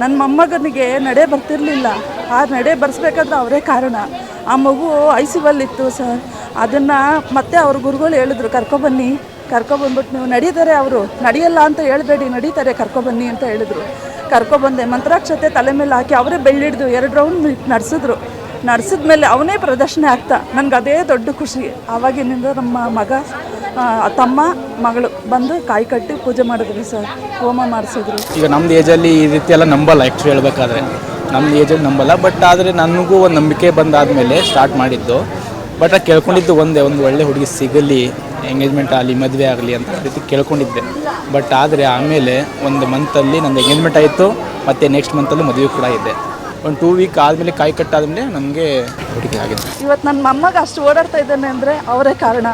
ನನ್ನ ಮೊಮ್ಮಗನಿಗೆ ನಡೆ ಬರ್ತಿರಲಿಲ್ಲ. ಆ ನಡೆ ಬರ್ಸ್ಬೇಕಾದ್ರೆ ಅವರೇ ಕಾರಣ. ಆ ಮಗು ಐ ಸಿ ಇತ್ತು ಸರ್. ಅದನ್ನು ಮತ್ತೆ ಅವ್ರ ಗುರುಗಳು ಹೇಳಿದ್ರು, ಕರ್ಕೊಬನ್ನಿ ಕರ್ಕೊಬಂದ್ಬಿಟ್ಟು ನೀವು ನಡೀತಾರೆ ಅವರು. ನಡೆಯಲ್ಲ ಅಂತ ಹೇಳಬೇಡಿ, ನಡೀತಾರೆ, ಕರ್ಕೊಬನ್ನಿ ಅಂತ ಹೇಳಿದ್ರು. ಕರ್ಕೊಬಂದೆ, ಮಂತ್ರಾಕ್ಷತೆ ತಲೆ ಮೇಲೆ ಹಾಕಿ ಅವರೇ ಬೆಳ್ಳಿಡ್ದು ಎರಡು ರೌಂಡ್ ನಡೆಸಿದ್ರು. ಮೇಲೆ ಅವನೇ ಪ್ರದರ್ಶನ ಆಗ್ತಾ. ನನಗೆ ಅದೇ ದೊಡ್ಡ ಖುಷಿ. ಆವಾಗಿನಿಂದ ನಮ್ಮ ಮಗ ತಮ್ಮ ಮಗಳು ಬಂದು ಕಾಯಿ ಕಟ್ಟಿ ಪೂಜೆ ಮಾಡಿದ್ರು ಸರ್ ಹೋಮ ಮಾಡಿಸಿದ್ರು. ಈಗ ನಮ್ದು ಏಜಲ್ಲಿ ಈ ರೀತಿ ಎಲ್ಲ ನಂಬಲ್ಲ ಆ್ಯಕ್ಚುಲಿ ಹೇಳ್ಬೇಕಾದ್ರೆ. ನಮ್ಮ ಏಜಲ್ಲಿ ನಂಬಲ್ಲ ಬಟ್ ಆದರೆ ನನಗೂ ಒಂದು ನಂಬಿಕೆ ಬಂದಾದಮೇಲೆ ಸ್ಟಾರ್ಟ್ ಮಾಡಿದ್ದು. ಬಟ್ ಆ ಕೇಳ್ಕೊಂಡಿದ್ದು ಒಂದೇ ಒಂದು ಒಳ್ಳೆ ಹುಡುಗಿ ಸಿಗಲಿ ಎಂಗೇಜ್ಮೆಂಟ್ ಆಗಲಿ ಮದುವೆ ಆಗಲಿ ಅಂತ ರೀತಿ ಕೇಳ್ಕೊಂಡಿದ್ದೆ. ಬಟ್ ಆದರೆ ಆಮೇಲೆ ಒಂದು ಮಂತಲ್ಲಿ ನಂದು ಎಂಗೇಜ್ಮೆಂಟ್ ಆಯಿತು ಮತ್ತು ನೆಕ್ಸ್ಟ್ ಮಂತಲ್ಲಿ ಮದುವೆ ಕೂಡ ಇದೆ. ಒಂದು ಟೂ ವೀಕ್ ಆದಮೇಲೆ ಕಾಯಿ ಕಟ್ಟಾದ್ಮೇಲೆ ನಮಗೆ ಹುಡುಗಿ ಆಗಿದೆ. ಇವತ್ತು ನನ್ನ ಮೊಮ್ಮಗ ಅಷ್ಟು ಓಡಾಡ್ತಾ ಇದ್ದಾನೆ ಅಂದರೆ ಅವರೇ ಕಾರಣ.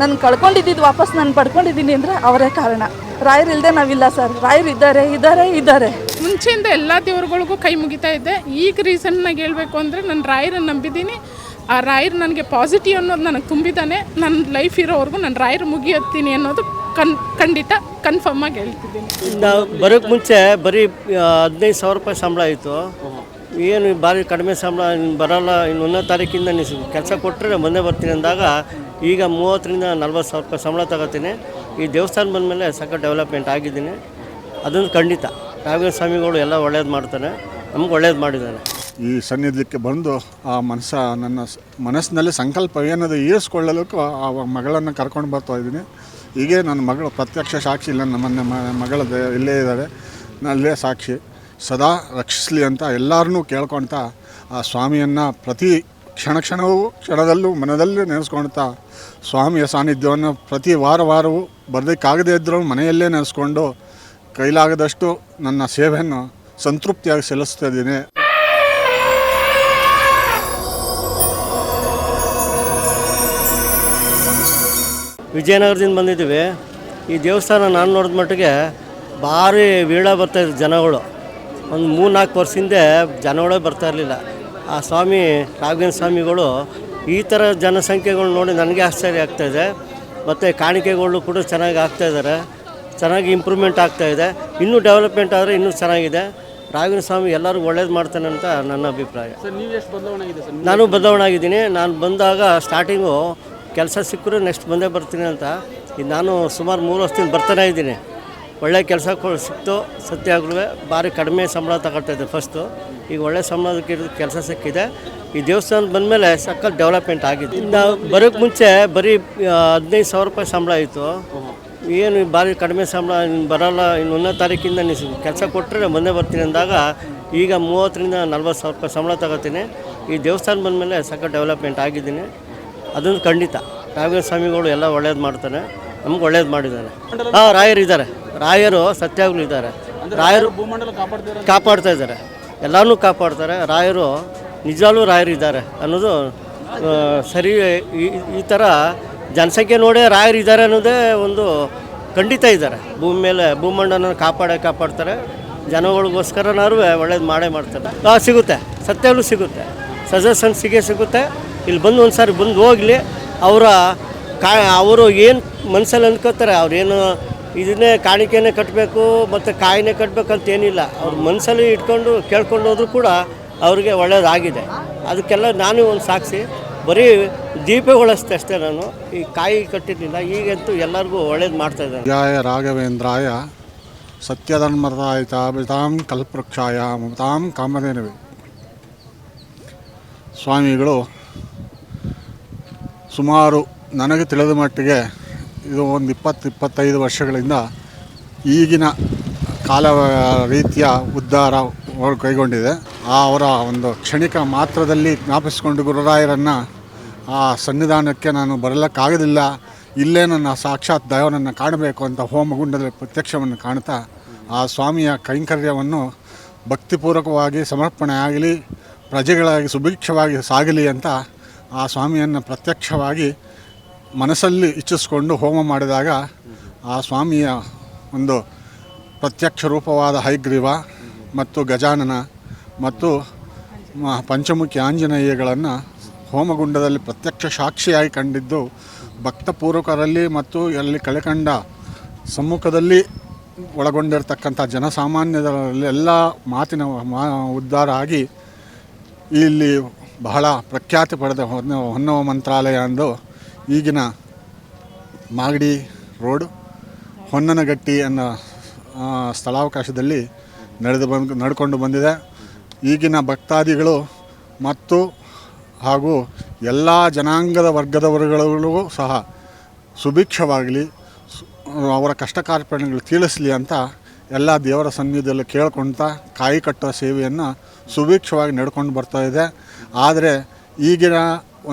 ನಾನು ಕಳ್ಕೊಂಡಿದ್ದು ವಾಪಸ್ ನಾನು ಪಡ್ಕೊಂಡಿದ್ದೀನಿ ಅಂದರೆ ಅವರೇ ಕಾರಣ. ರಾಯರು ಇಲ್ಲದೆ ನಾವಿಲ್ಲ ಸರ್. ರಾಯರು ಇದ್ದಾರೆ ಇದ್ದಾರೆ ಇದ್ದಾರೆ. ಮುಂಚೆಯಿಂದ ಎಲ್ಲ ದೇವ್ರಗಳಿಗೂ ಕೈ ಮುಗಿತಾ ಇದ್ದೆ ಈಗ ರೀಸನ್ನಾಗಿ ಹೇಳಬೇಕು ಅಂದರೆ ನಾನು ರಾಯರನ್ನು ನಂಬಿದ್ದೀನಿ. ಆ ರಾಯರು ನನಗೆ ಪಾಸಿಟಿವ್ ಅನ್ನೋದು ನನಗೆ ತುಂಬಿದ್ದಾನೆ ನನ್ನ ಲೈಫ್ ಇರೋವರೆಗೂ ನಾನು ರಾಯರು ಮುಗಿಯುತ್ತೀನಿ ಅನ್ನೋದು ಕನ್ ಖಂಡಿತ ಕನ್ಫರ್ಮ್ ಆಗಿ ಹೇಳ್ತಿದ್ದೀನಿ. ನಾವು ಬರೋಕ್ಕೆ ಮುಂಚೆ ಬರೀ ಹದಿನೈದು ಸಾವಿರ ರೂಪಾಯಿ ಸಂಬಳ ಇತ್ತು ಏನು ಭಾರಿ ಕಡಿಮೆ ಸಂಬಳ ಇನ್ನು ಬರೋಲ್ಲ ಇನ್ನು ಒಂದನೇ ತಾರೀಕಿಂದ ನೀವು ಕೆಲಸ ಕೊಟ್ಟರೆ ಬಂದೇ ಬರ್ತೀನಿ ಅಂದಾಗ ಈಗ ಮೂವತ್ತರಿಂದ ನಲ್ವತ್ತು ಸಾವಿರ ರೂಪಾಯಿ ಸಂಬಳ ತಗೋತೀನಿ. ಈ ದೇವಸ್ಥಾನ ಬಂದಮೇಲೆ ಸಕ್ಕ ಡೆವಲಪ್ಮೆಂಟ್ ಆಗಿದ್ದೀನಿ. ಅದೊಂದು ಖಂಡಿತ. ರಾಘವೇಂದ್ರ ಸ್ವಾಮಿಗಳು ಎಲ್ಲ ಒಳ್ಳೇದು ಮಾಡ್ತಾನೆ ನಮ್ಗೆ ಒಳ್ಳೇದು ಮಾಡಿದ್ದಾನೆ ಈ ಸನ್ನಿಧಿಕ್ಕೆ ಬಂದು ಆ ಮನಸ್ಸ ನನ್ನ ಮನಸ್ಸಿನಲ್ಲಿ ಸಂಕಲ್ಪ ಏನದು ಈರಿಸ್ಕೊಳ್ಳಲಿಕ್ಕೂ ಆ ಮಗಳನ್ನು ಕರ್ಕೊಂಡು ಬರ್ತಾ ಇದ್ದೀನಿ. ಹೀಗೆ ನನ್ನ ಮಗಳು ಪ್ರತ್ಯಕ್ಷ ಸಾಕ್ಷಿ ಇಲ್ಲ ನನ್ನ ಮಗಳ ಇಲ್ಲೇ ಇದ್ದಾರೆ. ನಲ್ಲೇ ಸಾಕ್ಷಿ. ಸದಾ ರಕ್ಷಿಸಲಿ ಅಂತ ಎಲ್ಲರನ್ನೂ ಕೇಳ್ಕೊಳ್ತಾ ಆ ಸ್ವಾಮಿಯನ್ನು ಪ್ರತಿ ಕ್ಷಣ ಕ್ಷಣವೂ ಕ್ಷಣದಲ್ಲೂ ಮನದಲ್ಲೂ ನೆನೆಸ್ಕೊಳ್ತಾ ಸ್ವಾಮಿಯ ಸಾನ್ನಿಧ್ಯವನ್ನು ಪ್ರತಿ ವಾರ ವಾರವೂ ಬರಲಿಕ್ಕಾಗದೇ ಇದ್ದರೂ ಮನೆಯಲ್ಲೇ ನೆನೆಸ್ಕೊಂಡು ಕೈಲಾಗದಷ್ಟು ನನ್ನ ಸೇವೆಯನ್ನು ಸಂತೃಪ್ತಿಯಾಗಿ ಸಲ್ಲಿಸ್ತಾ ಇದ್ದೀನಿ. ವಿಜಯನಗರದಿಂದ ಬಂದಿದ್ದೀವಿ. ಈ ದೇವಸ್ಥಾನ ನಾನು ನೋಡಿದ ಮಟ್ಟಿಗೆ ಭಾರಿ ವೀಳ ಬರ್ತಾಯಿದ್ರು ಜನಗಳು. ಒಂದು ಮೂರು ನಾಲ್ಕು ವರ್ಷ ಹಿಂದೆ ಜನಗಳೇ ಬರ್ತಾ ಇರಲಿಲ್ಲ. ಆ ಸ್ವಾಮಿ ರಾಘವೇಂದ್ರ ಸ್ವಾಮಿಗಳು ಈ ಥರ ಜನಸಂಖ್ಯೆಗಳು ನೋಡಿ ನನಗೆ ಆಶ್ಚರ್ಯ ಆಗ್ತಾಯಿದೆ ಮತ್ತು ಕಾಣಿಕೆಗಳು ಕೂಡ ಚೆನ್ನಾಗಿ ಆಗ್ತಾಯಿದ್ದಾರೆ ಚೆನ್ನಾಗಿ ಇಂಪ್ರೂವ್ಮೆಂಟ್ ಆಗ್ತಾಯಿದೆ ಇನ್ನೂ ಡೆವಲಪ್ಮೆಂಟ್ ಆದರೆ ಇನ್ನೂ ಚೆನ್ನಾಗಿದೆ. ರಾಘವೇಂದ್ರ ಸ್ವಾಮಿ ಎಲ್ಲರಿಗೂ ಒಳ್ಳೇದು ಮಾಡ್ತಾನೆ ಅಂತ ನನ್ನ ಅಭಿಪ್ರಾಯ. ನಾನು ಬದಲಾವಣೆ ಆಗಿದ್ದೀನಿ. ನಾನು ಬಂದಾಗ ಸ್ಟಾರ್ಟಿಂಗು ಕೆಲಸ ಸಿಕ್ಕರೆ ನೆಕ್ಸ್ಟ್ ಬಂದೇ ಬರ್ತೀನಿ ಅಂತ. ನಾನು ಸುಮಾರು ಮೂರು ವರ್ಷದಿಂದ ಬರ್ತಾನೆ ಇದ್ದೀನಿ. ಒಳ್ಳೆ ಕೆಲಸ ಸಿಕ್ತು ಸತ್ಯಾಗ್ರೂ ಭಾರಿ ಕಡಿಮೆ ಸಂಬಳ ತಗೊಳ್ತಾಯಿದ್ದೆ ಫಸ್ಟು ಈಗ ಒಳ್ಳೆ ಸಂಬಳಕ್ಕೆ ಕೆಲಸ ಸಿಕ್ಕಿದೆ. ಈ ದೇವಸ್ಥಾನ ಬಂದಮೇಲೆ ಸಕ್ಕತ್ ಡೆವಲಪ್ಮೆಂಟ್ ಆಗಿದೆ ಇಂದ ಬರೋಕ್ಕೆ ಮುಂಚೆ ಬರೀ ಹದಿನೈದು ಸಾವಿರ ರೂಪಾಯಿ ಸಂಬಳ ಆಯಿತು ಏನು ಭಾರಿ ಕಡಿಮೆ ಸಂಬಳ ನೀನು ಬರೋಲ್ಲ, ಇನ್ನು ಒಂದನೇ ತಾರೀಕಿಂದ ನೀನು ಕೆಲಸ ಕೊಟ್ಟರೆ ಬಂದೇ ಬರ್ತೀನಿ ಅಂದಾಗ ಈಗ ಮೂವತ್ತರಿಂದ ನಲ್ವತ್ತು ಸಾವಿರ ರೂಪಾಯಿ ಸಂಬಳ ತಗೋತೀನಿ ಈ ದೇವಸ್ಥಾನ ಬಂದಮೇಲೆ ಸಕ್ಕ ಡೆವಲಪ್ಮೆಂಟ್ ಆಗಿದ್ದೀನಿ. ಅದೊಂದು ಖಂಡಿತ. ರಾಘವೇಂದ್ರ ಸ್ವಾಮಿಗಳು ಎಲ್ಲ ಒಳ್ಳೇದು ಮಾಡ್ತಾನೆ ನಮ್ಗೆ ಒಳ್ಳೇದು ಮಾಡಿದ್ದಾನೆ ಹಾಂ ರಾಯರು ಇದ್ದಾರೆ ರಾಯರು ಸತ್ಯಾಗ್ಲೂ ಇದ್ದಾರೆ. ರಾಯರು ಕಾಪಾಡ್ತಾ ಇದ್ದಾರೆ. ಎಲ್ಲರೂ ಕಾಪಾಡ್ತಾರೆ. ರಾಯರು ನಿಜವಾಗ್ಲೂ ರಾಯರು ಇದ್ದಾರೆ ಅನ್ನೋದು ಸರಿ ಈ- ಈ ಥರ ಜನಸಂಖ್ಯೆ ನೋಡೇ ರಾಯರು ಇದ್ದಾರೆ ಅನ್ನೋದೇ ಒಂದು ಖಂಡಿತ ಇದ್ದಾರೆ. ಭೂಮಿ ಮೇಲೆ ಭೂಮಂಡನ ಕಾಪಾಡೇ ಕಾಪಾಡ್ತಾರೆ. ಜನಗಳಿಗೋಸ್ಕರನಾರು ಒಳ್ಳೇದು ಮಾಡೇ ಮಾಡ್ತಾರೆ. ಸಿಗುತ್ತೆ. ಸತ್ಯಾಗ್ಲೂ ಸಿಗುತ್ತೆ. ಸಜೆಷನ್ ಸಿಗೇ ಸಿಗುತ್ತೆ. ಇಲ್ಲಿ ಬಂದು ಒಂದು ಸಾರಿ ಬಂದು ಹೋಗಲಿ. ಅವರ ಕಾ ಅವರು ಏನು ಮನಸ್ಸಲ್ಲಿ ಅಂದ್ಕೋತಾರೆ ಅವ್ರೇನು ಇದನ್ನೇ ಕಾಣಿಕೆನೇ ಕಟ್ಟಬೇಕು ಮತ್ತು ಕಾಯಿನೇ ಕಟ್ಟಬೇಕು ಅಂತ ಏನಿಲ್ಲ ಅವ್ರ ಮನಸ್ಸಲ್ಲಿ ಇಟ್ಕೊಂಡು ಕೇಳ್ಕೊಂಡು ಕೂಡ ಅವ್ರಿಗೆ ಒಳ್ಳೆಯದಾಗಿದೆ ಅದಕ್ಕೆಲ್ಲ ನಾನು ಒಂದು ಸಾಕ್ಷಿ ಬರೀ ದೀಪಗಳಷ್ಟೇ ಅಷ್ಟೇ ನಾನು. ಈ ಕಾಯಿ ಕಟ್ಟಿರಲಿಲ್ಲ, ಈಗಂತೂ ಎಲ್ಲರಿಗೂ ಒಳ್ಳೇದು ಮಾಡ್ತಾ ಇದ್ದಾರೆ. ಜಾಯ ರಾಘವೇಂದ್ರಾಯ ಸತ್ಯಧರ್ಮರಾಯ ತಾಂ ಕಲ್ಪವೃಕ್ಷಾಯ ಮಮತಾಂ ಕಾಮಧೇನವಿ. ಸ್ವಾಮಿಗಳು, ಸುಮಾರು ನನಗೆ ತಿಳಿದ ಮಟ್ಟಿಗೆ ಇದು ಒಂದು ಇಪ್ಪತ್ತು, ಇಪ್ಪತ್ತೈದು ವರ್ಷಗಳಿಂದ ಈಗಿನ ಕಾಲ ರೀತಿಯ ಉದ್ಧಾರ ಕೈಗೊಂಡಿದೆ. ಆ ಅವರ ಒಂದು ಕ್ಷಣಿಕ ಮಾತ್ರದಲ್ಲಿ ಜ್ಞಾಪಿಸಿಕೊಂಡು ಗುರುರಾಯರನ್ನು ಆ ಸನ್ನಿಧಾನಕ್ಕೆ ನಾನು ಬರಲಿಕ್ಕಾಗೋದಿಲ್ಲ. ಇಲ್ಲೇ ನನ್ನ ಸಾಕ್ಷಾತ್ ದೈವನನ್ನು ಕಾಣಬೇಕು ಅಂತ ಹೋಮಗುಂಡದಲ್ಲಿ ಪ್ರತ್ಯಕ್ಷವನ್ನು ಕಾಣ್ತಾ ಆ ಸ್ವಾಮಿಯ ಕೈಂಕರ್ಯವನ್ನು ಭಕ್ತಿಪೂರ್ವಕವಾಗಿ ಸಮರ್ಪಣೆ ಆಗಲಿ ಪ್ರಜೆಗಳಾಗಿ ಸುಭಿಕ್ಷವಾಗಿ ಸಾಗಲಿ ಅಂತ ಆ ಸ್ವಾಮಿಯನ್ನು ಪ್ರತ್ಯಕ್ಷವಾಗಿ ಮನಸ್ಸಲ್ಲಿ ಇಚ್ಛಿಸಿಕೊಂಡು ಹೋಮ ಮಾಡಿದಾಗ ಆ ಸ್ವಾಮಿಯ ಒಂದು ಪ್ರತ್ಯಕ್ಷ ರೂಪವಾದ ಹೈಗ್ರೀವ ಮತ್ತು ಗಜಾನನ ಮತ್ತು ಪಂಚಮುಖಿ ಆಂಜನೇಯಗಳನ್ನು ಹೋಮಗುಂಡದಲ್ಲಿ ಪ್ರತ್ಯಕ್ಷ ಸಾಕ್ಷಿಯಾಗಿ ಕಂಡಿದ್ದು ಭಕ್ತಪೂರ್ವಕರಲ್ಲಿ ಮತ್ತು ಅಲ್ಲಿ ಕಳೆಕಂಡ ಸಮ್ಮುಖದಲ್ಲಿ ಒಳಗೊಂಡಿರ್ತಕ್ಕಂಥ ಜನಸಾಮಾನ್ಯರಲ್ಲಿ ಎಲ್ಲ ಮಾತಿನ ಮಾ ಉದ್ಧಾರ ಆಗಿ ಇಲ್ಲಿ ಬಹಳ ಪ್ರಖ್ಯಾತಿ ಪಡೆದ ಹೊನ್ನ ಹೊನ್ನವ ಮಂತ್ರಾಲಯ ಎಂದು ಈಗಿನ ಮಾಗಡಿ ರೋಡ್ ಹೊನ್ನನಗಟ್ಟಿ ಅನ್ನೋ ಸ್ಥಳಾವಕಾಶದಲ್ಲಿ ನಡೆದು ಬಂದು, ನಡ್ಕೊಂಡು ಬಂದಿದೆ. ಈಗಿನ ಭಕ್ತಾದಿಗಳು ಮತ್ತು ಹಾಗೂ ಎಲ್ಲ ಜನಾಂಗದ ವರ್ಗದವರುಗಳಿಗೂ ಸಹ ಸುಭಿಕ್ಷವಾಗಲಿ ಅವರ ಕಷ್ಟ ಕಾರ್ಪಣ್ಯಗಳು ತಿಳಿಸಲಿ ಅಂತ ಎಲ್ಲ ದೇವರ ಸನ್ನಿಧಿಯಲ್ಲಿ ಕೇಳ್ಕೊಳ್ತಾ ಕಾಯಿ ಕಟ್ಟುವ ಸೇವೆಯನ್ನು ಸುಭಿಕ್ಷವಾಗಿ ನಡ್ಕೊಂಡು ಬರ್ತಾ ಇದೆ. ಆದರೆ ಈಗಿನ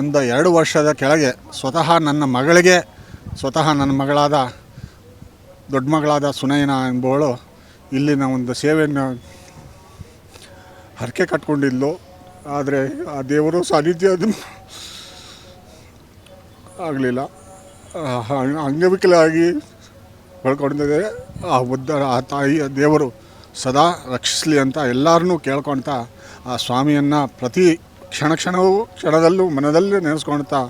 ಒಂದು ಎರಡು ವರ್ಷದ ಕೆಳಗೆ ಸ್ವತಃ ನನ್ನ ಮಗಳಿಗೆ, ಸ್ವತಃ ನನ್ನ ಮಗಳಾದ, ದೊಡ್ಡ ಮಗಳಾದ ಸುನಯನಾ ಎಂಬುವಳು ಇಲ್ಲಿನ ಒಂದು ಸೇವೆಯನ್ನು ಹರಕೆ ಕಟ್ಕೊಂಡಿದ್ಲು. ಆದರೆ ಆ ದೇವರು ಸಾನ್ನಿಧ್ಯ ಅದು ಆಗಲಿಲ್ಲ. ಅಂಗವಿಕಲಾಗಿ ಬಳ್ಕೊಂಡಿದ್ದೇವೆ ಆ ಬುದ್ಧ ಆ ತಾಯಿ ದೇವರು ಸದಾ ರಕ್ಷಿಸಲಿ ಅಂತ ಎಲ್ಲರನ್ನೂ ಕೇಳ್ಕೊಳ್ತಾ ಆ ಸ್ವಾಮಿಯನ್ನು ಪ್ರತಿ ಕ್ಷಣ ಕ್ಷಣವೂ ಕ್ಷಣದಲ್ಲೂ ಮನದಲ್ಲೇ ನೆನೆಸ್ಕೊಳ್ತಾ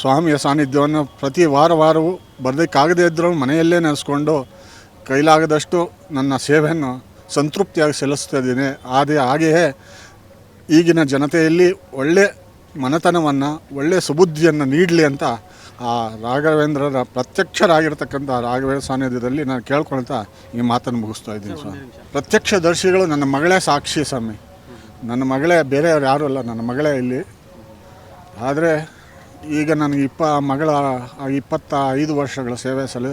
ಸ್ವಾಮಿಯ ಸಾನ್ನಿಧ್ಯವನ್ನು ಪ್ರತಿ ವಾರ ವಾರವೂ ಬರಲಿಕ್ಕಾಗದೇ ಇದ್ದರೂ ಮನೆಯಲ್ಲೇ ನೆನೆಸ್ಕೊಂಡು ಕೈಲಾಗದಷ್ಟು ನನ್ನ ಸೇವೆಯನ್ನು ಸಂತೃಪ್ತಿಯಾಗಿ ಸಲ್ಲಿಸ್ತಾ ಇದ್ದೀನಿ. ಅದೇ ಹಾಗೆಯೇ ಈಗಿನ ಜನತೆಯಲ್ಲಿ ಒಳ್ಳೆ ಮನೆತನವನ್ನು ಒಳ್ಳೆಯ ಸುಬುದ್ಧಿಯನ್ನು ನೀಡಲಿ ಅಂತ ಆ ರಾಘವೇಂದ್ರರ ಪ್ರತ್ಯಕ್ಷರಾಗಿರ್ತಕ್ಕಂಥ ರಾಘವೇಂದ್ರ ಸಾನ್ನಿಧ್ಯದಲ್ಲಿ ನಾನು ಕೇಳ್ಕೊಳ್ತಾ ಈ ಮಾತನ್ನು ಮುಗಿಸ್ತಾ ಇದ್ದೀನಿ ಸ್ವಾಮಿ. ಪ್ರತ್ಯಕ್ಷ ದರ್ಶಿಗಳು ನನ್ನ ಮಗಳೇ ಸಾಕ್ಷಿ ಸ್ವಾಮಿ. ನನ್ನ ಮಗಳೇ, ಬೇರೆಯವ್ರು ಯಾರೂ ಅಲ್ಲ, ನನ್ನ ಮಗಳೇ ಇಲ್ಲಿ. ಆದರೆ ಈಗ ನನಗೆ ಇಪ್ಪ, ಮಗಳ ಇಪ್ಪತ್ತ ಐದು ವರ್ಷಗಳ ಸೇವೆ ಸಲ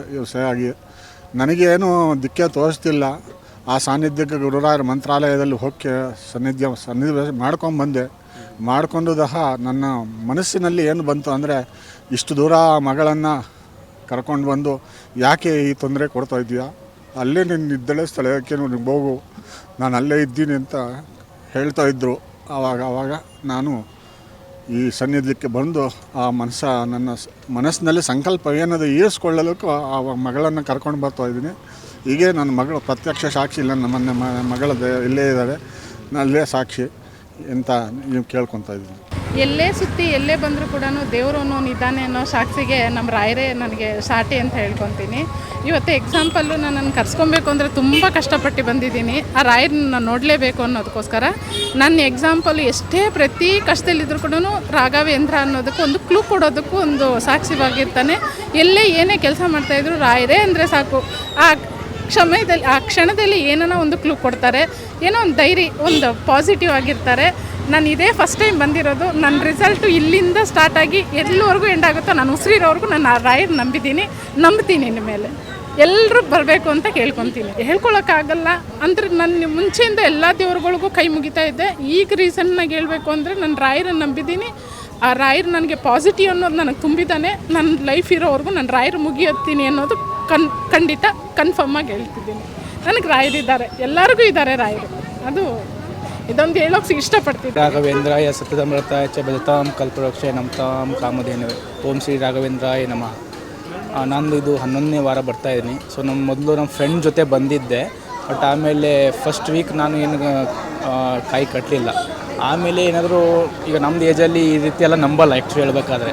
ಆಗಿ ನನಗೇನು ದಿಕ್ಕೆ ತೋರಿಸ್ತಿಲ್ಲ. ಆ ಸಾನ್ನಿಧ್ಯಕ್ಕೆ ಗುರುರಾಯರ ಮಂತ್ರಾಲಯದಲ್ಲಿ ಹೋಗಿ ಸನ್ನಿಧ್ಯ ಸನ್ನಿಧ್ಯ ಮಾಡ್ಕೊಂಬಂದೆ ಮಾಡಿಕೊಂಡು ಸಹ ನನ್ನ ಮನಸ್ಸಿನಲ್ಲಿ ಏನು ಬಂತು ಅಂದರೆ ಇಷ್ಟು ದೂರ ಮಗಳನ್ನು ಕರ್ಕೊಂಡು ಬಂದು ಯಾಕೆ ಈ ತೊಂದರೆ ಕೊಡ್ತಾ ಇದೆಯಾ ಅಲ್ಲೇ ನಿನ್ನ ಇದ್ದಳೆ ಸ್ಥಳಕ್ಕೆ ನೀನು ಹೋಗು. ನಾನು ಅಲ್ಲೇ ಇದ್ದೀನಿ ಅಂತ ಹೇಳ್ತಾ ಇದ್ದರು ಆವಾಗ ಆವಾಗ ನಾನು ಈ ಸನ್ನಿಧಿಕ್ಕೆ ಬಂದು ಆ ಮನಸ್ಸ ನನ್ನ ಮನಸ್ಸಿನಲ್ಲಿ ಸಂಕಲ್ಪ ಏನದು ಈರಿಸ್ಕೊಳ್ಳಲಿಕ್ಕೂ ಆ ಮಗಳನ್ನು ಕರ್ಕೊಂಡು ಬರ್ತಾ ಇದ್ದೀನಿ. ಹೀಗೆ ನನ್ನ ಮಗಳು ಪ್ರತ್ಯಕ್ಷ ಸಾಕ್ಷಿ ಇಲ್ಲ ಮೊನ್ನೆ ಮ- ಮಗಳ ಇಲ್ಲೇ ಇದ್ದಾರೆ. ನಾನು ಸಾಕ್ಷಿ ಅಂತ ನೀವು ಕೇಳ್ಕೊತಾ ಇದ್ದೀನಿ. ಎಲ್ಲೇ ಸುತ್ತಿ ಎಲ್ಲೇ ಬಂದರೂ ಕೂಡ ದೇವರು ಇದ್ದಾನೆ ಅನ್ನೋ ಸಾಕ್ಷಿಗೆ ನಮ್ಮ ರಾಯರೇ ನನಗೆ ಸಾಟಿ ಅಂತ ಹೇಳ್ಕೊತೀನಿ. ಇವತ್ತು ಎಕ್ಸಾಂಪಲ್ಲು ನನ್ನನ್ನು ಕರ್ಸ್ಕೊಬೇಕು ಅಂದರೆ ತುಂಬ ಕಷ್ಟಪಟ್ಟು ಬಂದಿದ್ದೀನಿ. ಆ ರಾಯರನ್ನ ನೋಡಲೇಬೇಕು ಅನ್ನೋದಕ್ಕೋಸ್ಕರ ನನ್ನ ಎಕ್ಸಾಂಪಲ್ ಎಷ್ಟೇ ಪ್ರತಿ ಕಷ್ಟದಲ್ಲಿದ್ದರೂ ಕೂಡ ರಾಘವೇಂದ್ರ ಅನ್ನೋದಕ್ಕೂ ಒಂದು ಕ್ಲೂ ಕೊಡೋದಕ್ಕೂ ಒಂದು ಸಾಕ್ಷಿವಾಗಿರ್ತಾನೆ. ಎಲ್ಲೇ ಏನೇ ಕೆಲಸ ಮಾಡ್ತಾಯಿದ್ರು ರಾಯರೇ ಅಂದರೆ ಸಾಕು. ಆ ಕ್ಷಮಯದಲ್ಲಿ ಆ ಕ್ಷಣದಲ್ಲಿ ಏನೋ ಒಂದು ಕ್ಲೂ ಕೊಡ್ತಾರೆ. ಏನೋ ಒಂದು ಧೈರ್ಯ, ಒಂದು ಪಾಸಿಟಿವ್ ಆಗಿರ್ತಾರೆ. ನಾನು ಇದೇ ಫಸ್ಟ್ ಟೈಮ್ ಬಂದಿರೋದು. ನನ್ನ ರಿಸಲ್ಟು ಇಲ್ಲಿಂದ ಸ್ಟಾರ್ಟ್ ಆಗಿ ಎಲ್ಲಿವರೆಗೂ ಎಂಡ್ ಆಗುತ್ತೋ ನಾನು ಉಸಿರಿರೋವರೆಗೂ ನಾನು ಆ ರಾಯರ್ ನಂಬಿದ್ದೀನಿ. ನಂಬ್ತೀನಿ ನಿಮ್ಮ ಮೇಲೆ. ಎಲ್ಲರೂ ಬರಬೇಕು ಅಂತ ಕೇಳ್ಕೊತೀನಿ. ಹೇಳ್ಕೊಳಕ್ಕಾಗಲ್ಲ. ಅಂದರೆ ನನ್ನ ಮುಂಚೆಯಿಂದ ಎಲ್ಲ ದೇವ್ರಗಳಿಗೂ ಕೈ ಮುಗಿತಾ ಇದ್ದೆ ಈಗ ರೀಸನ್ನಾಗಿ ಹೇಳಬೇಕು ಅಂದರೆ ನಾನು ರಾಯರನ್ನು ನಂಬಿದ್ದೀನಿ. ಆ ರಾಯರ್ ನನಗೆ ಪಾಸಿಟಿವ್ ಅನ್ನೋದು ನನಗೆ ತುಂಬಿದ್ದಾನೆ ನನ್ನ ಲೈಫ್ ಇರೋವರೆಗೂ ನಾನು ರಾಯರ್ ಮುಗಿಯುತ್ತೀನಿ ಅನ್ನೋದು ಕನ್, ಖಂಡಿತ ಕನ್ಫರ್ಮಾಗಿ ಹೇಳ್ತಿದ್ದೀನಿ. ನನಗೆ ರಾಯರಿದ್ದಾರೆ. ಎಲ್ಲರಿಗೂ ಇದ್ದಾರೆ ರಾಯರು. ಅದು ಇದೊಂದು ಹೇಳೋಕೆ ಇಷ್ಟಪಡ್ತೀನಿ. ರಾಘವೇಂದ್ರಾಯ ಸತತಮೃತಾಯ ಚ ಭಜತಾಂ ಕಲ್ಪವೃಕ್ಷ ತಾಮ್ ಕಾಮಧೇನು ಓಂ ಶ್ರೀ ರಾಘವೇಂದ್ರಾಯ ನಮಃ. ನಂದು ಇದು ಹನ್ನೊಂದನೇ ವಾರ ಬರ್ತಾ ಇದ್ದೀನಿ ಸೊ ನಮ್ಮ ಮೊದಲು ನಮ್ಮ ಫ್ರೆಂಡ್ ಜೊತೆ ಬಂದಿದ್ದೆ. ಬಟ್ ಆಮೇಲೆ ಫಸ್ಟ್ ವೀಕ್ ನಾನು ಏನು ಕಾಯಿ ಕಟ್ಟಲಿಲ್ಲ ಆಮೇಲೆ ಏನಾದರೂ, ಈಗ ನಮ್ಮದು ಏಜಲ್ಲಿ ಈ ರೀತಿ ಎಲ್ಲ ನಂಬಲ್ಲ ಆ್ಯಕ್ಚುಲಿ ಹೇಳ್ಬೇಕಾದ್ರೆ.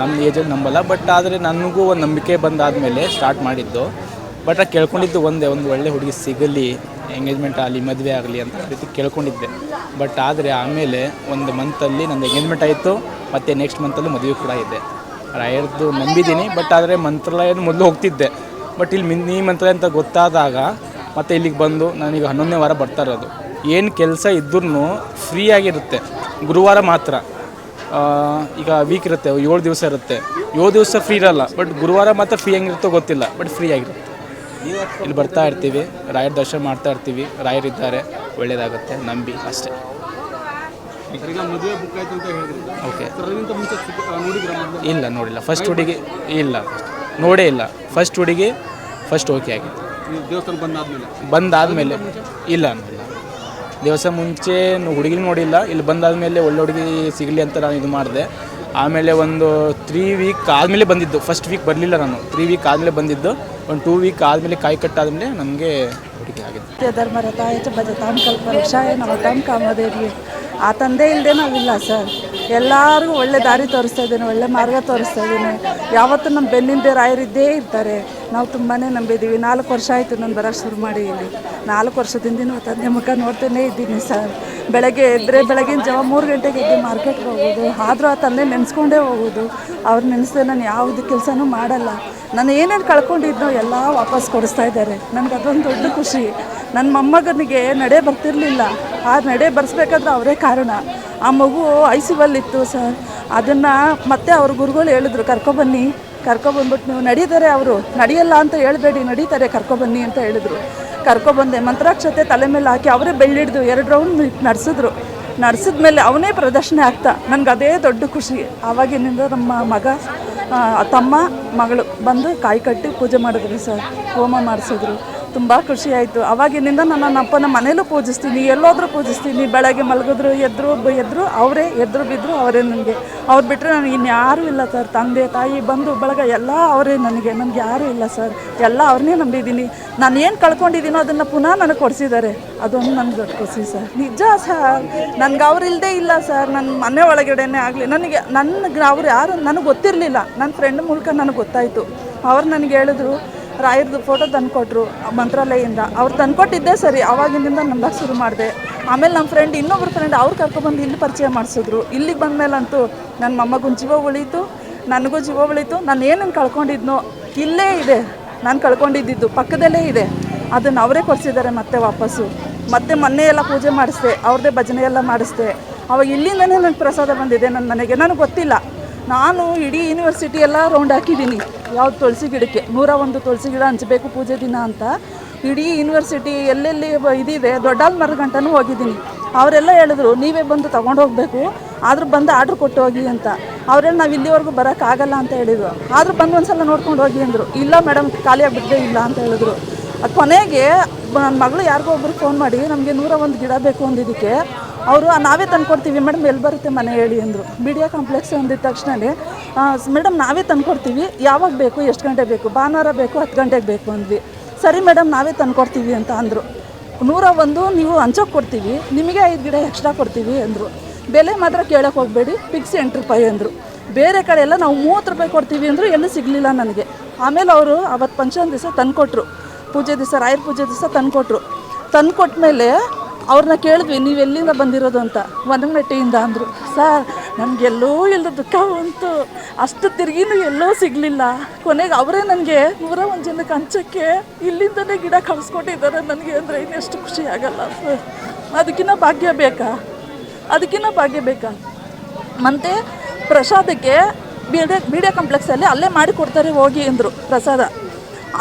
ನಮ್ಮದು ಏಜಲ್ಲಿ ನಂಬಲ್ಲ. ಬಟ್ ಆದರೆ ನನಗೂ ಒಂದು ನಂಬಿಕೆ ಬಂದಾದಮೇಲೆ ಸ್ಟಾರ್ಟ್ ಮಾಡಿದ್ದು. ಬಟ್ ಕೇಳ್ಕೊಂಡಿದ್ದು ಒಂದೇ, ಒಂದು ಒಳ್ಳೆ ಹುಡುಗಿ ಸಿಗಲಿ. ಎಂಗೇಜ್ಮೆಂಟ್ ಆಗಲಿ, ಮದುವೆ ಆಗಲಿ ಅಂತ ರೀತಿ ಕೇಳ್ಕೊಂಡಿದ್ದೆ. ಬಟ್ ಆದರೆ ಆಮೇಲೆ ಒಂದು ಮಂತಲ್ಲಿ ನಂದು ಎಂಗೇಜ್ಮೆಂಟ್ ಆಯಿತು, ಮತ್ತು ನೆಕ್ಸ್ಟ್ ಮಂತಲ್ಲಿ ಮದುವೆ ಕೂಡ ಇದೆ. ರಾಯರ್ದು ನಂಬಿದ್ದೀನಿ ಬಟ್ ಆದರೆ ಮಂತ್ರಾಲಯ ಮೊದಲು ಹೋಗ್ತಿದ್ದೆ. ಬಟ್ ಇಲ್ಲಿ ಮಿನಿ ಮಂತ್ರಾಲಯ ಅಂತ ಗೊತ್ತಾದಾಗ ಮತ್ತು ಇಲ್ಲಿಗೆ ಬಂದು ನನಗೆ ಹನ್ನೊಂದನೇ ವಾರ ಬರ್ತಾ ಇರೋದು. ಏನು ಕೆಲಸ ಇದ್ರೂ ಫ್ರೀಯಾಗಿರುತ್ತೆ ಗುರುವಾರ ಮಾತ್ರ. ಈಗ ವೀಕ್ ಇರುತ್ತೆ, ಏಳು ದಿವಸ ಇರುತ್ತೆ. ಏಳು ದಿವಸ ಫ್ರೀ ಇರಲ್ಲ ಬಟ್ ಗುರುವಾರ ಮಾತ್ರ ಫ್ರೀ ಹೆಂಗಿರುತ್ತೋ ಗೊತ್ತಿಲ್ಲ ಬಟ್ ಫ್ರೀ ಆಗಿರುತ್ತೆ. ಇಲ್ಲಿ ಬರ್ತಾ ಇರ್ತೀವಿ ರಾಯರ ದರ್ಶನ ಮಾಡ್ತಾ ಇರ್ತೀವಿ ರಾಯರಿದ್ದಾರೆ ಒಳ್ಳೇದಾಗುತ್ತೆ ನಂಬಿ ಅಷ್ಟೇ. ಓಕೆ ಇಲ್ಲ ನೋಡಿಲ್ಲ. ಫಸ್ಟ್ ಹುಡುಗಿ ಇಲ್ಲ ನೋಡೇ ಇಲ್ಲ. ಫಸ್ಟ್ ಹುಡುಗಿ ಫಸ್ಟ್ ಓಕೆ ಆಗಿತ್ತು. ದೇವಸ್ಥಾನ ಬಂದಾದ್ಮೇಲೆ? ಬಂದಾದಮೇಲೆ ಇಲ್ಲ ನೋಡಿಲ್ಲ ದಿವಸ ಮುಂಚೆ ಹುಡುಗಿ ನೋಡಿಲ್ಲ ಇಲ್ಲಿ ಬಂದಾದಮೇಲೆ ಒಳ್ಳೆ ಹುಡುಗಿ ಸಿಗಲಿ ಅಂತ ನಾನು ಇದು ಮಾಡಿದೆ. ಆಮೇಲೆ ಒಂದು ತ್ರೀ ವೀಕ್ ಆದಮೇಲೆ ಬಂದಿದ್ದು. ಫಸ್ಟ್ ವೀಕ್ ಬರಲಿಲ್ಲ ನಾನು. ತ್ರೀ ವೀಕ್ ಆದಮೇಲೆ ಬಂದಿದ್ದು. ಒಂದು ಟೂ ವೀಕ್ ಆದಮೇಲೆ ಕಾಯಿ ಕಟ್ಟಾದಮೇಲೆ ನನಗೆ ಹುಡುಗಿ ಆಗಿದೆ ಧರ್ಮ ರಥಾಯ ಚ ಕಲ್ಪ ಕಲ್ಪವೃಕ್ಷಾಯ ನಮತಾಂ ಕಾಮಧೇರಿ ಆ ತಂದೆ ಇಲ್ಲದೆ ನಾವಿಲ್ಲ ಸರ್ ಎಲ್ಲರಿಗೂ ಒಳ್ಳೆ ದಾರಿ ತೋರಿಸ್ತಾ ಇದ್ದೀನಿ, ಒಳ್ಳೆ ಮಾರ್ಗ ತೋರಿಸ್ತಾ ಇದ್ದೀನಿ. ಯಾವತ್ತೂ ನಮ್ಮ ಬೆನ್ನಿಂದೆ ರಾಯರಿದ್ದೇ ಇರ್ತಾರೆ. ನಾವು ತುಂಬಾ ನಂಬಿದ್ದೀವಿ ನಾಲ್ಕು ವರ್ಷ ಆಯಿತು ನಾನು ಬರೋಕ್ಕೆ ಶುರು ಮಾಡಿ ಇಲ್ಲಿ. ನಾಲ್ಕು ವರ್ಷದಿಂದ ನಾವು ತಂದೆ ಮುಖ ನೋಡ್ತಾನೇ ಇದ್ದೀನಿ ಸರ್. ಬೆಳಗ್ಗೆ ಎದ್ದರೆ ಬೆಳಗಿನ ಜಾವ ಮೂರು ಗಂಟೆಗೆ ಎದ್ದು ಮಾರ್ಕೆಟ್ಗೆ ಹೋಗೋದು. ಆದರೂ ಆ ತಂದೆ ನೆನೆಸ್ಕೊಂಡೇ ಹೋಗೋದು. ಅವ್ರು ನೆನೆಸ್ದೆ ನಾನು ಯಾವುದು ಕೆಲಸನೂ ಮಾಡಲ್ಲ. ನಾನು ಏನೇನು ಕಳ್ಕೊಂಡಿದ್ನೋ ಎಲ್ಲ ವಾಪಸ್ ಕೊಡಿಸ್ತಾ ಇದ್ದಾರೆ. ನನಗೆ ಅದೊಂದು ದೊಡ್ಡ ಖುಷಿ. ನನ್ನ ಮೊಮ್ಮಗನಿಗೆ ನಡೆ ಬರ್ತಿರ್ಲಿಲ್ಲ. ಆ ನಡೆ ಬರ್ಸ್ಬೇಕಾದ್ರೆ ಅವರೇ ಕಾರಣ. ಆ ಮಗು ಐ ಸಿ ಇತ್ತು ಸರ್. ಅದನ್ನು ಮತ್ತೆ ಅವ್ರ ಗುರುಗಳು ಹೇಳಿದ್ರು ಕರ್ಕೊಬನ್ನಿ ಕರ್ಕೊಬಂದ್ಬಿಟ್ಟು ನೀವು ನಡೀತಾರೆ ಅವರು. ನಡೆಯಲ್ಲ ಅಂತ ಹೇಳಬೇಡಿ, ನಡೀತಾರೆ ಕರ್ಕೊಬನ್ನಿ ಅಂತ ಹೇಳಿದ್ರು. ಕರ್ಕೊಬಂದೆ ಮಂತ್ರಾಕ್ಷತೆ ತಲೆ ಮೇಲೆ ಹಾಕಿ ಅವರೇ ಬೆಳ್ಳಿಡ್ದು ಎರಡು ರೌಂಡ್ ನಡೆಸಿದ್ರು. ಮೇಲೆ ಅವನೇ ಪ್ರದರ್ಶನ ಆಗ್ತಾ. ನನಗೆ ಅದೇ ದೊಡ್ಡ ಖುಷಿ. ಆವಾಗಿನಿಂದ ನಮ್ಮ ಮಗ ತಮ್ಮ ಮಗಳು ಬಂದು ಕಾಯಿ ಕಟ್ಟಿ ಪೂಜೆ ಮಾಡಿದ್ರು ಸರ್. ಹೋಮ ಮಾಡಿಸಿದ್ರು. ತುಂಬ ಖುಷಿ ಆಯಿತು. ಅವಾಗಿನಿಂದ ನಾನು ನನ್ನ ಅಪ್ಪನ ಮನೇಲೂ ಪೂಜಿಸ್ತೀನಿ, ಎಲ್ಲೋದ್ರೂ ಪೂಜಿಸ್ತೀನಿ. ಬೆಳಗ್ಗೆ ಮಲಗಿದ್ರು, ಎದ್ರು ಎದ್ರು, ಅವರೇ ಎದ್ರು ಬಿದ್ದರು ಅವರೇ ನನಗೆ. ಅವ್ರು ಬಿಟ್ಟರೆ ನನಗೆ ಇನ್ಯಾರೂ ಇಲ್ಲ ಸರ್. ತಂದೆ, ತಾಯಿ ಬಂದು ಬಳಗ ಎಲ್ಲ ಅವರೇ ನನಗೆ. ನನಗೆ ಯಾರೂ ಇಲ್ಲ ಸರ್. ಎಲ್ಲ ಅವ್ರನ್ನೇ ನಂಬಿದ್ದೀನಿ. ನಾನು ಏನು ಕಳ್ಕೊಂಡಿದ್ದೀನೋ ಅದನ್ನು ಪುನಃ ನನಗೆ ಕೊಡಿಸಿದ್ದಾರೆ. ಅದೊಂದು ನನಗೆ ದೊಡ್ಡ ಖುಷಿ ಸರ್. ನಿಜ ಸರ್. ನನಗೆ ಅವ್ರು ಇಲ್ಲ ಸರ್. ನನ್ನ ಮನೆ ಒಳಗಡೆನೇ ಆಗಲಿ. ನನಗೆ ನನ್ನ ಅವ್ರು ಯಾರು, ನನಗೆ ಗೊತ್ತಿರಲಿಲ್ಲ. ನನ್ನ ಫ್ರೆಂಡ್ ಮೂಲಕ ನನಗೆ ಗೊತ್ತಾಯಿತು. ಅವ್ರು ನನಗೆ ಹೇಳಿದ್ರು ರಾಯರ್ದು ಫೋಟೋ ತಂದುಕೊಟ್ರು ಮಂತ್ರಾಲಯದಿಂದ. ಅವ್ರು ತಂದುಕೊಟ್ಟಿದ್ದೆ ಸರಿ ಆವಾಗಿನಿಂದ ನಂಬಕ್ಕೆ ಶುರು ಮಾಡಿದೆ. ಆಮೇಲೆ ನಮ್ಮ ಫ್ರೆಂಡ್ ಇನ್ನೊಬ್ರು ಫ್ರೆಂಡ್ ಅವ್ರು ಕರ್ಕೊಬಂದು ಇಲ್ಲಿ ಪರಿಚಯ ಮಾಡಿಸಿದ್ರು. ಇಲ್ಲಿಗೆ ಬಂದಮೇಲಂತೂ ನನ್ನ ಮೊಮ್ಮಗನ ಜೀವ ಉಳೀತು, ನನಗೂ ಜೀವ ಉಳೀತು, ನಾನು ಏನೇನು ಕಳ್ಕೊಂಡಿದ್ನೋ ಇಲ್ಲೇ ಇದೆ. ನಾನು ಕಳ್ಕೊಂಡಿದ್ದಿದ್ದು ಪಕ್ಕದಲ್ಲೇ ಇದೆ. ಅದನ್ನು ಅವರೇ ಕೊಡಿಸಿದ್ದಾರೆ ಮತ್ತೆ ವಾಪಸ್ಸು. ಮತ್ತೆ ಮೊನ್ನೆ ಎಲ್ಲ ಪೂಜೆ ಮಾಡಿಸ್ದೆ ಅವ್ರದ್ದೇ ಭಜನೆ ಎಲ್ಲ ಮಾಡಿಸ್ದೆ. ಅವಾಗ ಇಲ್ಲಿಂದನೇ ನನಗೆ ಪ್ರಸಾದ ಬಂದಿದೆ ನನ್ನ ಮನೆಗೆ. ನನಗೆ ಗೊತ್ತಿಲ್ಲ. ನಾನು ಇಡೀ ಯೂನಿವರ್ಸಿಟಿ ಎಲ್ಲ ರೌಂಡ್ ಹಾಕಿದ್ದೀನಿ. ಯಾವ್ದು ತುಳಸಿ ಗಿಡಕ್ಕೆ? ನೂರ ಒಂದು ತುಳಸಿ ಗಿಡ ಹಂಚಬೇಕು ಪೂಜೆ ದಿನ ಅಂತ. ಇಡೀ ಯೂನಿವರ್ಸಿಟಿ ಎಲ್ಲೆಲ್ಲಿ ಇದಿದೆ, ದೊಡ್ಡಾಲ್ ಮರ ಗಂಟನೂ ಹೋಗಿದ್ದೀನಿ. ಅವರೆಲ್ಲ ಹೇಳಿದ್ರು, ನೀವೇ ಬಂದು ತಗೊಂಡು ಹೋಗಬೇಕು. ಆದರೂ ಬಂದು ಆರ್ಡ್ರ್ ಕೊಟ್ಟು ಹೋಗಿ ಅಂತ. ಅವರೆಲ್ಲ ನಾವು ಇಲ್ಲಿವರೆಗೂ ಬರೋಕ್ಕಾಗಲ್ಲ ಅಂತ ಹೇಳಿದರು. ಆದರೂ ಬಂದು ಒಂದ್ಸಲ ನೋಡ್ಕೊಂಡು ಹೋಗಿ ಅಂದರು. ಇಲ್ಲ ಮೇಡಮ್ ಖಾಲಿಯಾಗಿ ಆಗಿಬಿಟ್ಟಿದೆ, ಇಲ್ಲ ಅಂತ ಹೇಳಿದ್ರು. ಕೊನೆಗೆ ನನ್ನ ಮಗಳು ಯಾರಿಗೋ ಒಬ್ರು ಫೋನ್ ಮಾಡಿ, ನಮಗೆ ನೂರ ಒಂದು ಗಿಡ ಬೇಕು ಅಂದಿದ್ದಕ್ಕೆ. ಅವರು ನಾವೇ ತಂದ್ಕೊಡ್ತೀವಿ, ಮೇಡಮ್, ಎಲ್ಲಿ ಬರುತ್ತೆ ಮನೆ ಹೇಳಿ ಅಂದರು. ಮೀಡಿಯಾ ಕಾಂಪ್ಲೆಕ್ಸ್ ಅಂದಿದ ತಕ್ಷಣವೇ ಮೇಡಮ್, ನಾವೇ ತಂದ್ಕೊಡ್ತೀವಿ, ಯಾವಾಗ ಬೇಕು, ಎಷ್ಟು ಗಂಟೆ ಬೇಕು, ಭಾನುವಾರ ಬೇಕು, ಹತ್ತು ಗಂಟೆಗೆ ಬೇಕು ಅಂದ್ವಿ. ಸರಿ, ಮೇಡಮ್, ನಾವೇ ತಂದ್ಕೊಡ್ತೀವಿ ಅಂತ ಅಂದರು. ನೂರ ಒಂದು, ನೀವು ಹಂಚೋಕೆ ಕೊಡ್ತೀವಿ, ನಿಮಗೆ ಐದು ಗಿಡ ಎಕ್ಸ್ಟ್ರಾ ಕೊಡ್ತೀವಿ ಅಂದರು. ಬೆಲೆ ಮಾತ್ರ ಕೇಳೋಕೆ ಹೋಗಬೇಡಿ ಫಿಕ್ಸ್ ಎಂಟು ರೂಪಾಯಿ ಅಂದರು. ಬೇರೆ ಕಡೆ ಎಲ್ಲ, ನಾವು ಮೂವತ್ತು ರೂಪಾಯಿ ಕೊಡ್ತೀವಿ ಅಂದರು, ಎಲ್ಲೂ ಸಿಗಲಿಲ್ಲ ನನಗೆ. ಆಮೇಲೆ ಅವರು ಅವತ್ತು ಪಂಚಮ ದಿವಸ ತಂದುಕೊಟ್ರು. ಪೂಜೆ ದಿವಸ, ರಾಯರ ಪೂಜೆ ದಿವಸ ತಂದುಕೊಟ್ರು. ತಂದುಕೊಟ್ಮೇಲೆ ಅವ್ರನ್ನ ಕೇಳಿದ್ವಿ, ನೀವು ಎಲ್ಲಿಂದ ಬಂದಿರೋದು ಅಂತ? ವನಮಟ್ಟಿಯಿಂದ ಅಂದರು. ಸರ್ ನನಗೆಲ್ಲೋ ಇಲ್ಲದ ದುಃಖ ಬಂತು ಅಷ್ಟು ತಿರುಗಿನೂ ಎಲ್ಲೋ ಸಿಗಲಿಲ್ಲ. ಕೊನೆಗೆ ಅವರೇ ನನಗೆ ನೂರ ಒಂದು ಜನಕ್ಕೆ ಹಂಚಕ್ಕೆ ಇಲ್ಲಿಂದನೇ ಗಿಡ ಕಳಿಸ್ಕೊಟ್ಟಿದ್ದಾರೆ ನನಗೆ ಅಂದರೆ ಇನ್ನೆಷ್ಟು ಖುಷಿ ಆಗಲ್ಲ, ಸರ್. ಅದಕ್ಕಿಂತ ಭಾಗ್ಯ ಬೇಕಾ? ಅದಕ್ಕಿಂತ ಭಾಗ್ಯ ಬೇಕಾ? ಮತ್ತು ಪ್ರಸಾದಕ್ಕೆ ಬೀಡೆ ಮೀಡಿಯಾ ಕಾಂಪ್ಲೆಕ್ಸಲ್ಲಿ ಅಲ್ಲೇ ಮಾಡಿಕೊಡ್ತಾರೆ ಹೋಗಿ ಅಂದರು ಪ್ರಸಾದ.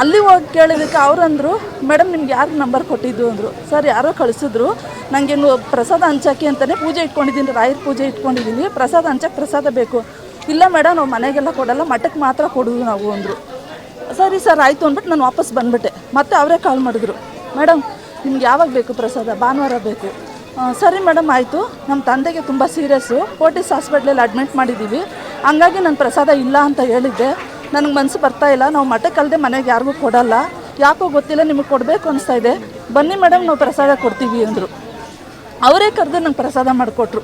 ಅಲ್ಲಿ ಹೋಗಿ ಕೇಳಿದಕ್ಕೆ ಅವ್ರಂದರು ಮೇಡಮ್, ನಿಮ್ಗೆ ಯಾರು ನಂಬರ್ ಕೊಟ್ಟಿದ್ದು? ಅಂದರು. ಸರ್, ಯಾರೋ ಕಳಿಸಿದ್ರು. ನನಗೆ ಪ್ರಸಾದ ಹಂಚಕ್ಕೆ ಅಂತಲೇ ಪೂಜೆ ಇಟ್ಕೊಂಡಿದ್ದೀನಿ, ರಾಯರ ಪೂಜೆ ಇಟ್ಕೊಂಡಿದ್ದೀನಿ. ಪ್ರಸಾದ ಹಂಚಕ್ಕೆ ಪ್ರಸಾದ ಬೇಕು. ಇಲ್ಲ ಮೇಡಮ್ ನಾವು ಮನೆಗೆಲ್ಲ ಕೊಡಲ್ಲ, ಮಠಕ್ಕೆ ಮಾತ್ರ ಕೊಡೋದು ನಾವು, ಅಂದರು. ಸರಿ ಸರ್, ಆಯಿತು, ಅಂದ್ಬಿಟ್ಟು ನಾನು ವಾಪಸ್ ಬಂದುಬಿಟ್ಟೆ. ಮತ್ತೆ ಅವರೇ ಕಾಲ್ ಮಾಡಿದ್ರು. ಮೇಡಮ್, ನಿಮ್ಗೆ ಯಾವಾಗ ಬೇಕು ಪ್ರಸಾದ? ಭಾನುವಾರ ಬೇಕು. ಸರಿ ಮೇಡಮ್, ಆಯಿತು. ನಮ್ಮ ತಂದೆಗೆ ತುಂಬ ಸೀರಿಯಸ್ಸು. ಫೋರ್ಟಿಸ್ ಹಾಸ್ಪಿಟ್ಲಲ್ಲಿ ಅಡ್ಮಿಟ್ ಮಾಡಿದ್ದೀವಿ. ಹಂಗಾಗಿ ನಾನು ಪ್ರಸಾದ ಇಲ್ಲ ಅಂತ ಹೇಳಿದ್ದೆ. ನನಗೆ ಮನಸ್ಸು ಬರ್ತಾ ಇಲ್ಲ. ನಾವು ಮಠಕ್ಕೆ ಅಲ್ಲದೆ ಮನೆಗೆ ಯಾರಿಗೂ ಕೊಡಲ್ಲ. ಯಾಕೋ ಗೊತ್ತಿಲ್ಲ, ನಿಮಗೆ ಕೊಡಬೇಕು ಅನಿಸ್ತಾ ಇದೆ. ಬನ್ನಿ ಮೇಡಮ್ ನಾವು ಪ್ರಸಾದ ಕೊಡ್ತೀವಿ ಅಂದರು. ಅವರೇ ಕರೆದು ನಂಗೆ ಪ್ರಸಾದ ಮಾಡಿಕೊಟ್ರು.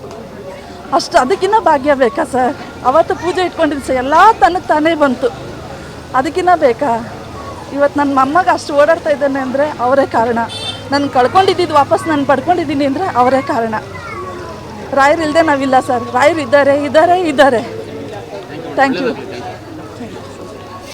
ಅಷ್ಟು ಅದಕ್ಕಿಂತ ಭಾಗ್ಯ ಬೇಕಾ ಸರ್? ಅವತ್ತು ಪೂಜೆ ಇಟ್ಕೊಂಡಿದ್ದು ಸರ್ ಎಲ್ಲ ತನಗೆ ತಾನೇ ಬಂತು. ಅದಕ್ಕಿಂತ ಬೇಕಾ? ಇವತ್ತು ನನ್ನ ಮೊಮ್ಮಗ ಅಷ್ಟು ಓಡಾಡ್ತಾ ಇದ್ದಾನೆ ಅಂದರೆ ಅವರೇ ಕಾರಣ. ನಾನು ಕಳ್ಕೊಂಡಿದ್ದು ವಾಪಸ್ ನಾನು ಪಡ್ಕೊಂಡಿದ್ದೀನಿ ಅಂದರೆ ಅವರೇ ಕಾರಣ. ರಾಯರಿಲ್ಲದೆ ನಾವಿಲ್ಲ ಸರ್. ರಾಯರು ಇದ್ದಾರೆ ಇದ್ದಾರೆ ಇದ್ದಾರೆ. Thank you